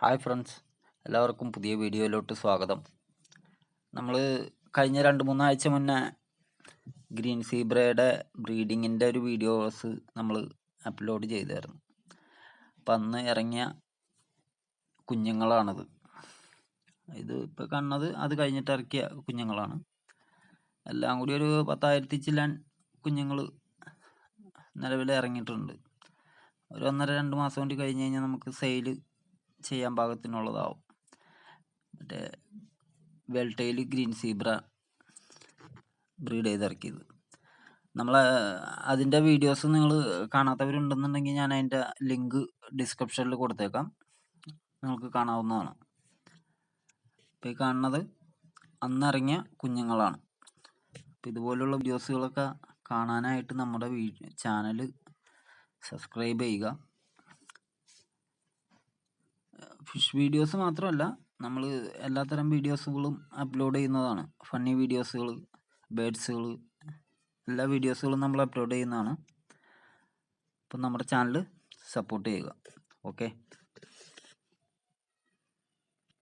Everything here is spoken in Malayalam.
ഹായ് ഫ്രണ്ട്സ് എല്ലാവർക്കും പുതിയ വീഡിയോയിലോട്ട് സ്വാഗതം. നമ്മൾ കഴിഞ്ഞ രണ്ട് മൂന്നാഴ്ച മുന്നേ ഗ്രീൻ സീബ്രയുടെ ബ്രീഡിങ്ങിന്റെ ഒരു വീഡിയോസ് നമ്മൾ അപ്ലോഡ് ചെയ്തായിരുന്നു. അപ്പം അന്ന് ഇറങ്ങിയ കുഞ്ഞുങ്ങളാണത്. ഇത് ഇപ്പോൾ കാണുന്നത് അത് കഴിഞ്ഞിട്ട് ഇറക്കിയ കുഞ്ഞുങ്ങളാണ്. എല്ലാം കൂടി ഒരു പത്തായിരത്തി ചില്ലാൻ കുഞ്ഞുങ്ങൾ നിലവിൽ ഇറങ്ങിയിട്ടുണ്ട്. ഒരു ഒന്നര രണ്ട് മാസം കൊണ്ട് കഴിഞ്ഞ് കഴിഞ്ഞാൽ നമുക്ക് സെയിൽ ചെയ്യാൻ പാകത്തിനുള്ളതാവും. മറ്റേ വെൽട്ടയിൽ ഗ്രീൻ സീബ്ര ബ്രീഡ് ചെയ്തിറക്കിയത്. നമ്മൾ അതിന്റെ വീഡിയോസ് നിങ്ങൾ കാണാത്തവരുണ്ടെന്നുണ്ടെങ്കിൽ ഞാൻ അതിന്റെ ലിങ്ക് ഡിസ്ക്രിപ്ഷനിൽ കൊടുത്തേക്കാം. നിങ്ങൾക്ക് കാണാവുന്നതാണ്. ഇപ്പോൾ ഈ കാണുന്നത് അന്നിറങ്ങിയ കുഞ്ഞുങ്ങളാണ്. അപ്പോൾ ഇതുപോലുള്ള വീഡിയോസുകളൊക്കെ കാണാനായിട്ട് നമ്മുടെ വീ ചാനൽ സബ്സ്ക്രൈബ് ചെയ്യുക. ഫിഷ് വീഡിയോസ് മാത്രമല്ല നമ്മൾ എല്ലാത്തരം വീഡിയോസുകളും അപ്ലോഡ് ചെയ്യുന്നതാണ്. ഫണ്ണി വീഡിയോസുകൾ ബേഡ്സുകൾ എല്ലാ വീഡിയോസുകളും നമ്മൾ അപ്ലോഡ് ചെയ്യുന്നതാണ്. അപ്പം നമ്മുടെ ചാനൽ സപ്പോർട്ട് ചെയ്യുക. ഓക്കെ